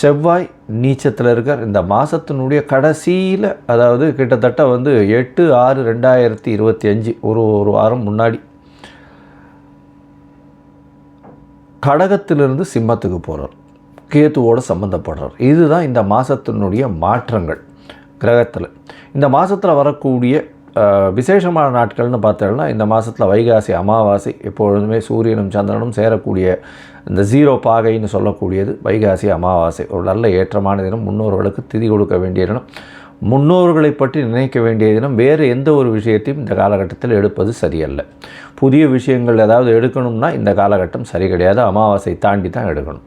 செவ்வாய் நீச்சத்தில் இருக்கார். இந்த மாதத்தினுடைய கடைசியில் அதாவது கிட்டத்தட்ட வந்து எட்டு ஆறு ரெண்டாயிரத்தி இருபத்தி அஞ்சு ஒரு ஒரு வாரம் முன்னாடி கடகத்திலிருந்து சிம்மத்துக்கு போகிறார் கேத்துவோடு சம்மந்தப்படுறார் இதுதான் இந்த மாதத்தினுடைய மாற்றங்கள் கிரகத்தில். இந்த மாதத்தில் வரக்கூடிய விசேஷமான நாட்கள்னு பார்த்தோம்னா இந்த மாதத்தில் வைகாசி அமாவாசை எப்பொழுதுமே சூரியனும் சந்திரனும் சேரக்கூடிய இந்த ஜீரோ பாகைன்னு சொல்லக்கூடியது வைகாசி அமாவாசை. ஒரு நல்ல ஏற்றமான தினம். முன்னோர்களுக்கு திதி கொடுக்க வேண்டிய தினம். முன்னோர்களை பற்றி நினைக்க வேண்டிய தினம். வேறு எந்த ஒரு விஷயத்தையும் இந்த காலகட்டத்தில் எடுப்பது சரியல்ல. புதிய விஷயங்கள் ஏதாவது எடுக்கணும்னா இந்த காலகட்டம் சரி கிடையாது. அமாவாசை தாண்டி தான் எடுக்கணும்.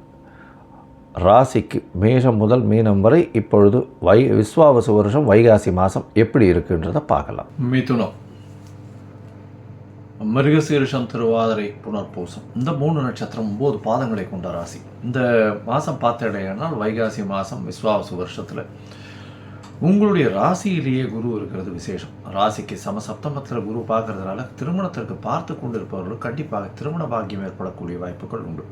ராசிக்கு மேஷம் முதல் மீனம் வரை இப்பொழுது வை விஸ்வாவசு வருஷம் வைகாசி மாதம் எப்படி இருக்குன்றதை பார்க்கலாம். மிதுனம். மிருகசீரிஷம் திருவாதிரை புனர்பூசம். இந்த மூணு நட்சத்திரம் ஒம்பது பாதங்களை கொண்ட ராசி. இந்த மாதம் பார்த்தடையானால் வைகாசி மாதம் விஸ்வாவசு வருஷத்தில். உங்களுடைய ராசியிலேயே குரு இருக்கிறது விசேஷம். ராசிக்கு சம சப்தமத்தில் குரு பார்க்கறதுனால திருமணத்திற்கு பார்த்து கொண்டிருப்பவர்கள் கண்டிப்பாக திருமண பாக்கியம் ஏற்படக்கூடிய வாய்ப்புகள் உண்டு.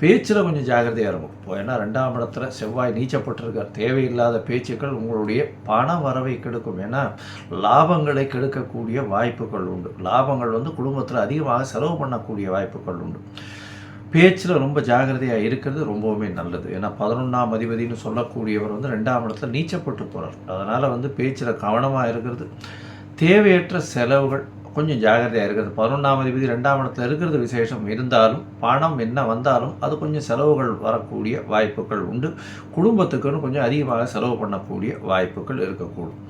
பேச்சில் கொஞ்சம் ஜாகிரதையாக இருக்கும் இப்போ ஏன்னா ரெண்டாம் இடத்துல செவ்வாய் நீச்சப்பட்டிருக்கார் தேவையில்லாத பேச்சுக்கள் உங்களுடைய பண வரவை கெடுக்கும். ஏன்னா லாபங்களை கெடுக்கக்கூடிய வாய்ப்புகள் உண்டு. லாபங்கள் வந்து குடும்பத்தில் அதிகமாக செலவு பண்ணக்கூடிய வாய்ப்புகள் உண்டு. பேச்சில் ரொம்ப ஜாகிரதையாக இருக்கிறது ரொம்பவுமே நல்லது. ஏன்னா பதினொன்றாம் அதிபதினு சொல்லக்கூடியவர் வந்து ரெண்டாம் இடத்துல நீச்சப்பட்டு போகிறார் அதனால் வந்து பேச்சில் கவனமாக இருக்கிறது. தேவையற்ற செலவுகள் கொஞ்சம் ஜாகிரதையாக இருக்கிறது. பதினொன்றாம் அதிபதி ரெண்டாம் இடத்துல இருக்கிறது விசேஷம். இருந்தாலும் பணம் என்ன வந்தாலும் அது கொஞ்சம் செலவுகள் வரக்கூடிய வாய்ப்புகள் உண்டு. குடும்பத்துக்குன்னு கொஞ்சம் அதிகமாக செலவு பண்ணக்கூடிய வாய்ப்புகள் இருக்கக்கூடும்.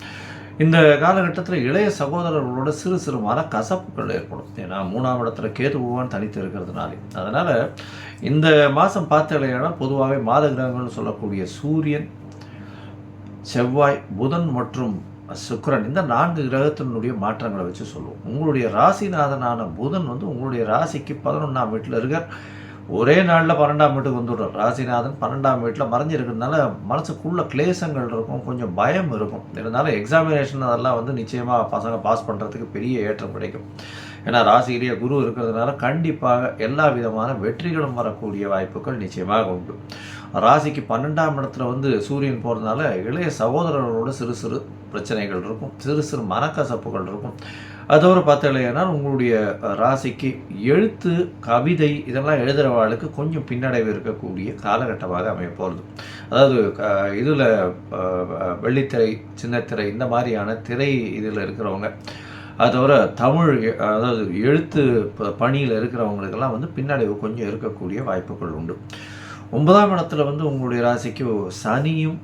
இந்த காலகட்டத்தில் இளைய சகோதரர்களோட சிறு சிறு மன கசப்புகள் ஏற்படும். ஏன்னா மூணாம் இடத்துல கேது பகவான் தனித்து இருக்கிறதுனாலே. அதனால் இந்த மாதம் பார்த்தலையானா பொதுவாகவே மாத கிரகங்கள்னு சொல்லக்கூடிய சூரியன் செவ்வாய் புதன் மற்றும் சுக்கிரன் இந்த நான்கு கிரகத்தினுடைய மாற்றங்களை வச்சு சொல்லுவோம். உங்களுடைய ராசிநாதனான புதன் வந்து உங்களுடைய ராசிக்கு பதினொன்றாம் வீட்டில் இருக்கார். ஒரே நாளில் பன்னெண்டாம் வீட்டுக்கு வந்துடுறார். ராசிநாதன் பன்னெண்டாம் வீட்டில் மறைஞ்சிருக்கிறதுனால மனசுக்குள்ளே கிளேசங்கள் இருக்கும் கொஞ்சம் பயம் இருக்கும். இருந்தாலும் எக்ஸாமினேஷன் அதெல்லாம் வந்து நிச்சயமாக பசங்க பாஸ் பண்ணுறதுக்கு பெரிய ஏற்றம் கிடைக்கும். ஏன்னா ராசியிலேயே குரு இருக்கிறதுனால கண்டிப்பாக எல்லா விதமான வெற்றிகளும் வரக்கூடிய வாய்ப்புகள் நிச்சயமாக உண்டு. ராசிக்கு பன்னெண்டாம் இடத்துல வந்து சூரியன் போகிறதுனால இளைய சகோதரர்களோட சிறு சிறு பிரச்சனைகள் இருக்கும். சிறு சிறு மனக்கசப்புகள் இருக்கும். அதோடு பார்த்தீங்கன்னா உங்களுடைய ராசிக்கு எழுத்து கவிதை இதெல்லாம் எழுதுகிறவாளுக்கு கொஞ்சம் பின்னடைவு இருக்கக்கூடிய காலகட்டமாக அமையப்போகிறது அதாவது இதில் வெள்ளித்திரை சின்னத்திரை இந்த மாதிரியான திரை இதில் இருக்கிறவங்க அது தவிர தமிழ் அதாவது எழுத்து ப- பணியில் இருக்கிறவங்களுக்கெல்லாம் வந்து பின்னடைவு கொஞ்சம் இருக்கக்கூடிய வாய்ப்புகள் உண்டு. ஒன்பதாம் இடத்துல வந்து உங்களுடைய ராசிக்கு சனியும்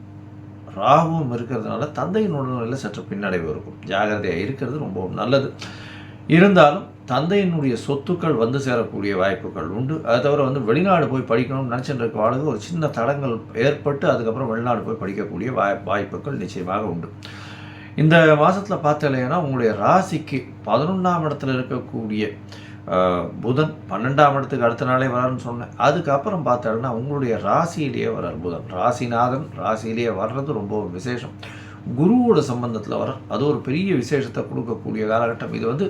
ராகுவும் இருக்கிறதுனால தந்தையின் உடல்நிலையில் சற்று பின்னடைவு இருக்கும். ஜாகிரதையாக இருக்கிறது ரொம்ப நல்லது. இருந்தாலும் தந்தையினுடைய சொத்துக்கள் வந்து சேரக்கூடிய வாய்ப்புகள் உண்டு. அதை தவிர வந்து வெளிநாடு போய் படிக்கணும்னு நினச்சிட்டு இருக்க ஆளுக்கு ஒரு சின்ன தடங்கள் ஏற்பட்டு அதுக்கப்புறம் வெளிநாடு போய் படிக்கக்கூடிய வாய் வாய்ப்புகள் நிச்சயமாக உண்டு. இந்த மாதத்தில் பார்த்தலைன்னா உங்களுடைய ராசிக்கு பதினொன்றாம் இடத்துல இருக்கக்கூடிய புதன் பன்னெண்டாம் இடத்துக்கு அடுத்த நாளே வராருன்னு சொன்னேன். அதுக்கப்புறம் பார்த்தோம்னா உங்களுடைய ராசியிலேயே வரார் புதன். ராசிநாதன் ராசியிலேயே வர்றது ரொம்ப விசேஷம். குருவோட சம்பந்தத்தில் வர அது ஒரு பெரிய விசேஷத்தை கொடுக்கக்கூடிய காலகட்டம். இது வந்து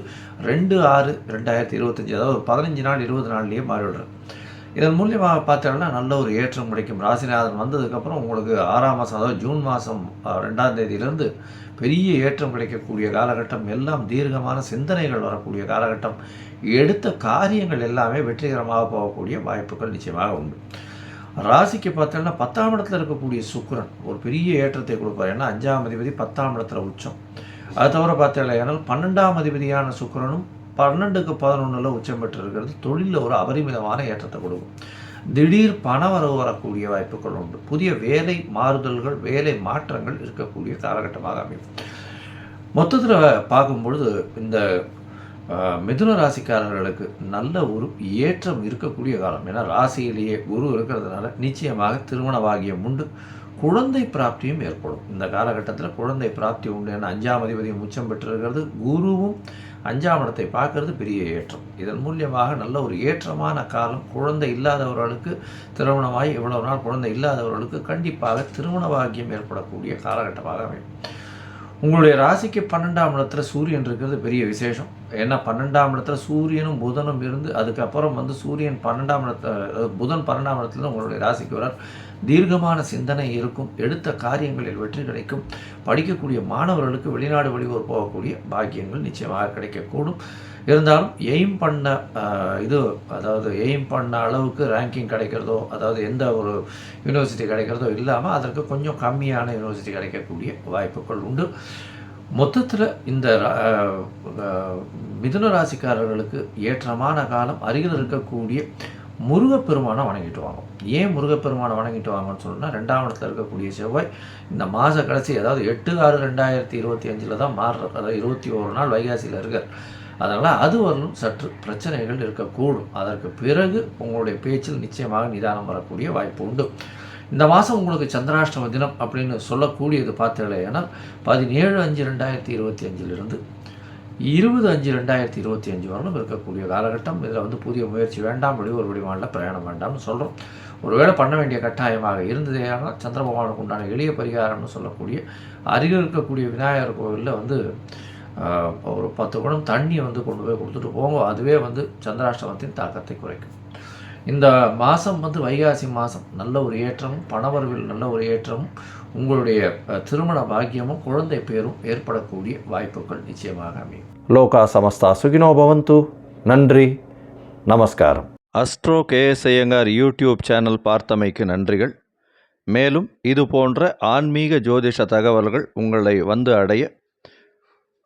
ரெண்டு ஆறு ரெண்டாயிரத்தி இருபத்தஞ்சி அதாவது ஒரு பதினஞ்சு நாள் இருபது நாள்லேயே மாறிவிடுறேன் இதன் மூலியமாக பார்த்தோம்னா நல்ல ஒரு ஏற்றம் கிடைக்கும். ராசிநாதன் வந்ததுக்கப்புறம் உங்களுக்கு ஆறாம் மாதம் அதாவது ஜூன் மாதம் ரெண்டாம் தேதியிலேருந்து பெரிய ஏற்றம் கிடைக்கக்கூடிய காலகட்டம் எல்லாம் தீர்க்கமான சிந்தனைகள் வரக்கூடிய காலகட்டம். எடுத்த காரியங்கள் எல்லாமே வெற்றிகரமாக போகக்கூடிய வாய்ப்புகள் நிச்சயமாக உண்டு. ராசிக்கு பார்த்தோம்னா பத்தாம் இடத்துல இருக்கக்கூடிய சுக்கரன் ஒரு பெரிய ஏற்றத்தை கொடுப்பார். ஏன்னா அஞ்சாம் அதிபதி பத்தாம் இடத்துல உச்சம். அது தவிர பார்த்தீங்கன்னா பன்னெண்டாம் அதிபதியான சுக்கரனும் பன்னெண்டுக்கு பதினொன்றில் உச்சம் பெற்றிருக்கிறது. தொழிலில் ஒரு அபரிமிதமான ஏற்றத்தை கொடுக்கும். திடீர் பண வரவு வரக்கூடிய வாய்ப்புகள் உண்டு. புதிய வேலை மாறுதல்கள் வேலை மாற்றங்கள் இருக்கக்கூடிய காலகட்டமாக அமையும். மொத்தத்தில் பார்க்கும்பொழுது இந்த மிதுன ராசிக்காரர்களுக்கு நல்ல ஒரு ஏற்றம் இருக்கக்கூடிய காலம். ஏன்னா ராசியிலேயே குரு இருக்கிறதுனால நிச்சயமாக திருமண பாகியம் உண்டு குழந்தை பிராப்தியும் ஏற்படும். இந்த காலகட்டத்தில் குழந்தை பிராப்தி உண்டு ஏன்னா அஞ்சாம் அதிபதியும் உச்சம் பெற்றிருக்கிறது. குருவும் அஞ்சாம் இடத்தை பார்க்கறது பெரிய ஏற்றம். இதன் மூலியமாக நல்ல ஒரு ஏற்றமான காலம் குழந்தை இல்லாதவர்களுக்கு திருமணமாகி இவ்வளவு நாள் குழந்தை இல்லாதவர்களுக்கு கண்டிப்பாக திருமண பாக்கியம் ஏற்படக்கூடிய காலகட்டமாக அமையும். உங்களுடைய ராசிக்கு பன்னெண்டாம் இடத்துல சூரியன் இருக்கிறது பெரிய விசேஷம். ஏன்னா பன்னெண்டாம் இடத்துல சூரியனும் புதனும் இருந்து அதுக்கப்புறம் வந்து சூரியன் பன்னெண்டாம் இடத்துல புதன் பன்னெண்டாம் இடத்துல உங்களுடைய ராசிக்கு வரார் தீர்க்கமான சிந்தனை இருக்கும் எடுத்த காரியங்களில் வெற்றி கிடைக்கும். படிக்கக்கூடிய மாணவர்களுக்கு வெளிநாடு வெளியூர் போகக்கூடிய பாக்கியங்கள் நிச்சயமாக கிடைக்கக்கூடும். இருந்தாலும் எய்ம் பண்ண இது அதாவது எய்ம் பண்ண அளவுக்கு ரேங்கிங் கிடைக்கிறதோ அதாவது எந்த ஒரு யூனிவர்சிட்டி கிடைக்கிறதோ இல்லாமல் அதற்கு கொஞ்சம் கம்மியான யூனிவர்சிட்டி கிடைக்கக்கூடிய வாய்ப்புகள் உண்டு. மொத்தத்தில் இந்த மிதுன ராசிக்காரர்களுக்கு ஏற்றமான காலம் அருகில் இருக்கக்கூடிய முருகப்பெருமானை வணங்கிட்டு வாங்க ஏன் முருகப்பெருமானை வணங்கிட்டு வாங்கன்னு சொன்னால் ரெண்டாம் இடத்துல இருக்கக்கூடிய செவ்வாய் இந்த மாத கடைசி அதாவது எட்டு ஆறு ரெண்டாயிரத்தி இருபத்தி அஞ்சில் தான் மாறுற அதாவது இருபத்தி ஒரு நாள் வைகாசியில் இருக்கார். அதனால் அது வரலும் சற்று பிரச்சனைகள் இருக்கக்கூடும். அதற்கு பிறகு உங்களுடைய பேச்சில் நிச்சயமாக நிதானம் வரக்கூடிய வாய்ப்பு உண்டு. இந்த மாதம் உங்களுக்கு சந்திராஷ்டம தினம் அப்படின்னு சொல்லக்கூடியது பார்த்தீங்கன்னா பதினேழு அஞ்சு ரெண்டாயிரத்தி இருபத்தி அஞ்சிலிருந்து இருபது அஞ்சு ரெண்டாயிரத்தி இருபத்தி அஞ்சு வரலும் இருக்கக்கூடிய காலகட்டம். இதில் வந்து புதிய முயற்சி வேண்டாம் வெளியூர் வெளிமாநில பிரயாணம் வேண்டாம்னு சொல்கிறோம் ஒருவேளை பண்ண வேண்டிய கட்டாயமாக இருந்ததேயானால் சந்திர பகவானுக்கு உண்டான எளிய பரிகாரம்னு சொல்லக்கூடிய அருகில் இருக்கக்கூடிய விநாயகர் கோவிலில் வந்து ஒரு பத்து குடம் தண்ணி வந்து கொண்டு போய் கொடுத்துட்டு போங்க. அதுவே வந்து சந்திராஷ்டமத்தின் தாக்கத்தை குறைக்கும். இந்த மாதம் வந்து வைகாசி மாதம் நல்ல ஒரு ஏற்றமும் பணவரவில் நல்ல ஒரு ஏற்றமும் உங்களுடைய திருமண பாக்கியமும் குழந்தை பேரும் ஏற்படக்கூடிய வாய்ப்புகள் நிச்சயமாக அமையும். லோகா சமஸ்தா சுகினோ பவந்து. நன்றி. நமஸ்காரம். Astro KS Iyengar YouTube channel பார்த்தமைக்கு நன்றிகள். மேலும் இது போன்ற ஆன்மீக ஜோதிஷ தகவல்கள் உங்களை வந்து அடைய